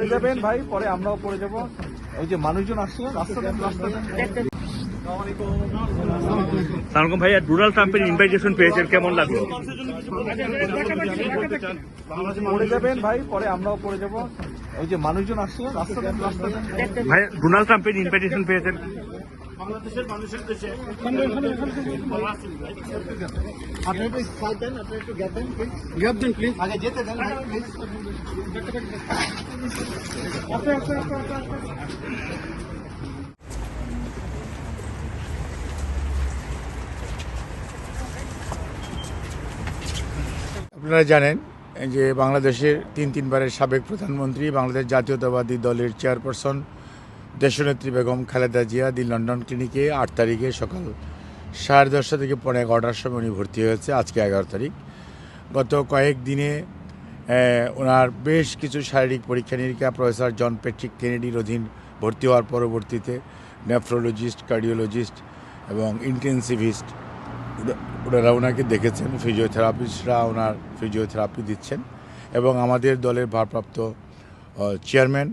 পড়ে যাবেন ভাই পরে আমরাও পড়ে যাব। ওই যে মানুষজন আসছে ভাইয়া ডোনাল্ড ট্রাম্পের ইনভাইটেশন পেয়েছেন কেমন লাগল? পড়ে যাবেন ভাই পরে আমরাও পড়ে যাব। ওই যে মানুষজন আসছে ভাই ডোনাল্ড ট্রাম্পের ইনভাইটেশন পেয়েছেন। আপনি একটু সাইড দেন আপনি একটু গ্যাপ দেন প্লিজ গ্যাপ দেন প্লিজ আগে যেতে দেন আপনারা জানেন যে বাংলাদেশের তিন তিনবারের সাবেক প্রধানমন্ত্রী বাংলাদেশ জাতীয়তাবাদী দলের চেয়ারপারসন দেশনেত্রী বেগম খালেদা জিয়া দি লন্ডন ক্লিনিকে আট তারিখে সকাল সাড়ে দশটা থেকে পরে এগারোটার সময় উনি ভর্তি হয়েছে, আজকে এগারো তারিখ। গত কয়েক দিনে ওনার বেশ কিছু শারীরিক পরীক্ষা নিরীক্ষা, প্রফেসর জন প্যাট্রিক কেনেডির অধীন ভর্তি হওয়ার পরবর্তীতে নেফ্রোলজিস্ট, কার্ডিওলজিস্ট এবং ইন্টেন্সিভিস্ট ওনারা ওনাকে দেখেছেন, ফিজিওথেরাপিস্টরা ওনার ফিজিওথেরাপি দিচ্ছেন এবং আমাদের দলের ভারপ্রাপ্ত চেয়ারম্যান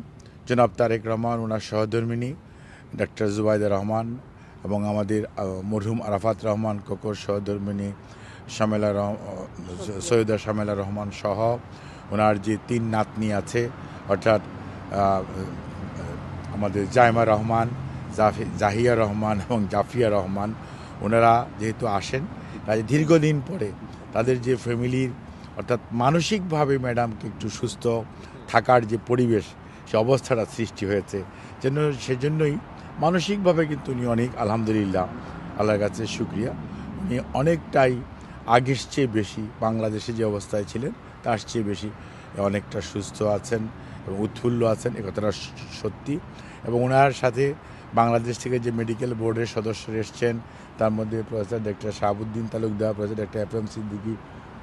জনাব তারেক রহমান ওনার সহধর্মিনী, ডাক্তার জুবাইদা রহমান এবং আমাদের মরহুম আরাফাত রহমান, কোকর সহধর্মিনী শামেলা রহ সৈয়দা শামেলা রহমান সহ ওনার যে তিন নাতনি আছে, অর্থাৎ আমাদের জাইমা রহমান জাহিয়া রহমান এবং জাফিয়া রহমান ওনারা যেহেতু আসেন, তাই দীর্ঘদিন পরে তাদের যে ফ্যামিলির অর্থাৎ মানসিকভাবে ম্যাডামকে একটু সুস্থ থাকার যে পরিবেশ সে অবস্থাটা সৃষ্টি হয়েছে, যেন সেজন্যই মানসিকভাবে কিন্তু উনি অনেক আলহামদুলিল্লাহ, আল্লাহর কাছে শুক্রিয়া। উনি অনেকটাই আগের চেয়ে বেশি বাংলাদেশে যে অবস্থায় ছিলেন, তার চেয়ে বেশি অনেকটা সুস্থ আছেন এবং উৎফুল্ল আছেন, এ কথাটা সত্যি। এবং ওনার সাথে বাংলাদেশ থেকে যে মেডিকেল বোর্ডের সদস্যরা এসছেন, তার মধ্যে professor doctor Shahabuddin Talukdar, professor doctor F M Siddiqui,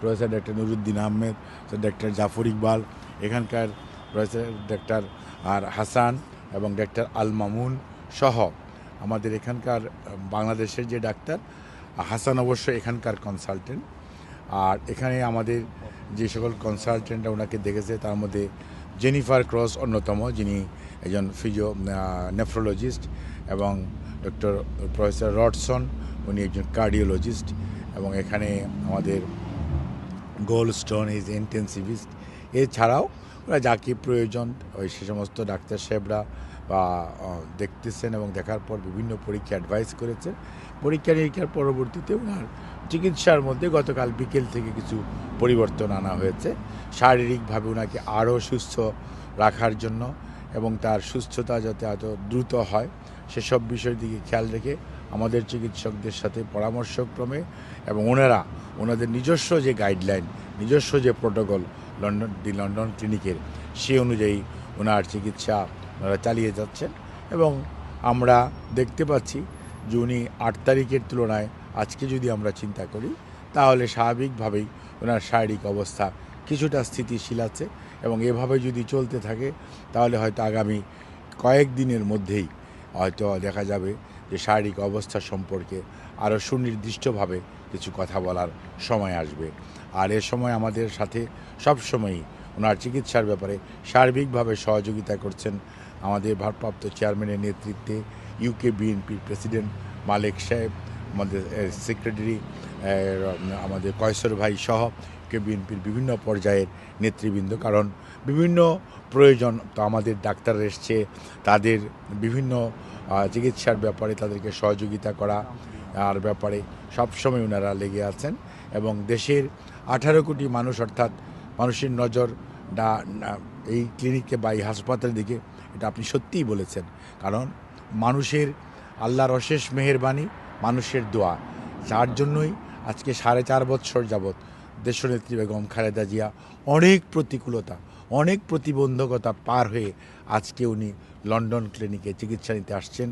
professor doctor Nuruddin Ahmed doctor Zafar Iqbal, এখানকার প্রফেসর ডাক্তার আর হাসান এবং ডক্টর আল মামুন সহ। আমাদের এখানকার, বাংলাদেশের যে ডাক্তার, হাসান অবশ্য এখানকার কনসালটেন্ট আর এখানে আমাদের যে সকল কনসালটেন্টরা ওনাকে দেখেছে, তার মধ্যে জেনিফার ক্রস অন্যতম, যিনি একজন ফিজিও নেফ্রোলজিস্ট এবং ডক্টর প্রফেসর রডসন উনি একজন কার্ডিওলজিস্ট এবং এখানে আমাদের গোল্ড স্টোন ইজ ইন্টেন্সিভিস্ট এছাড়াও ওরা যাকে প্রয়োজন, ওই সে সমস্ত ডাক্তার সাহেবরা, বা দেখতেছেন এবং দেখার পর বিভিন্ন পরীক্ষা অ্যাডভাইস করেছেন। পরীক্ষা নিরীক্ষার পরবর্তীতে ওনার চিকিৎসার মধ্যে গতকাল বিকেল থেকে কিছু পরিবর্তন আনা হয়েছে। শারীরিকভাবে ওনাকে আরও সুস্থ রাখার জন্য এবং তার সুস্থতা যাতে এত দ্রুত হয়, সেসব বিষয়ের দিকে খেয়াল রেখে আমাদের চিকিৎসকদের সাথে পরামর্শক্রমে এবং ওনারা, ওনাদের নিজস্ব যে গাইডলাইন নিজস্ব যে প্রোটোকল লন্ডন, দি লন্ডন ক্লিনিকের। সে অনুযায়ী ওনার চিকিৎসা ওনারা চালিয়ে যাচ্ছেন এবং আমরা দেখতে পাচ্ছি যে উনি আট তারিখের তুলনায় আজকে যদি আমরা চিন্তা করি, তাহলে স্বাভাবিকভাবেই ওনার শারীরিক অবস্থা কিছুটা স্থিতিশীল আছে এবং এভাবে যদি চলতে থাকে, তাহলে হয়তো আগামী কয়েক দিনের মধ্যেই হয়তো দেখা যাবে যে শারীরিক অবস্থা সম্পর্কে আরও সুনির্দিষ্টভাবে কিছু কথা বলার সময় আসবে। আর এ সময় আমাদের সাথে সবসময়ই ওনার চিকিৎসার ব্যাপারে সার্বিকভাবে সহযোগিতা করছেন আমাদের ভারপ্রাপ্ত চেয়ারম্যানের নেতৃত্বে ইউকে বিএনপির প্রেসিডেন্ট মালেক সাহেব, আমাদের সেক্রেটারি আমাদের কয়সর ভাই সহ কে বিএনপির বিভিন্ন পর্যায়ের নেতৃবৃন্দ। কারণ বিভিন্ন প্রয়োজন তো আমাদের ডাক্তার এসছে, তাদের বিভিন্ন চিকিৎসার ব্যাপারে তাদেরকে সহযোগিতা করা আর ব্যাপারে সবসময় ওনারা লেগে আছেন এবং দেশের আঠারো কোটি মানুষ অর্থাৎ মানুষের নজর এই ক্লিনিককে বা এই হাসপাতালের দিকে এটা আপনি সত্যিই বলেছেন। কারণ মানুষের আল্লাহর অশেষ মেহেরবানি, মানুষের দোয়া। যার জন্যই আজকে সাড়ে চার বছর যাবৎ দেশনেত্রী বেগম খালেদা জিয়া অনেক প্রতিকূলতা, অনেক প্রতিবন্ধকতা পার হয়ে আজকে উনি লন্ডন ক্লিনিকে চিকিৎসা নিতে আসছেন।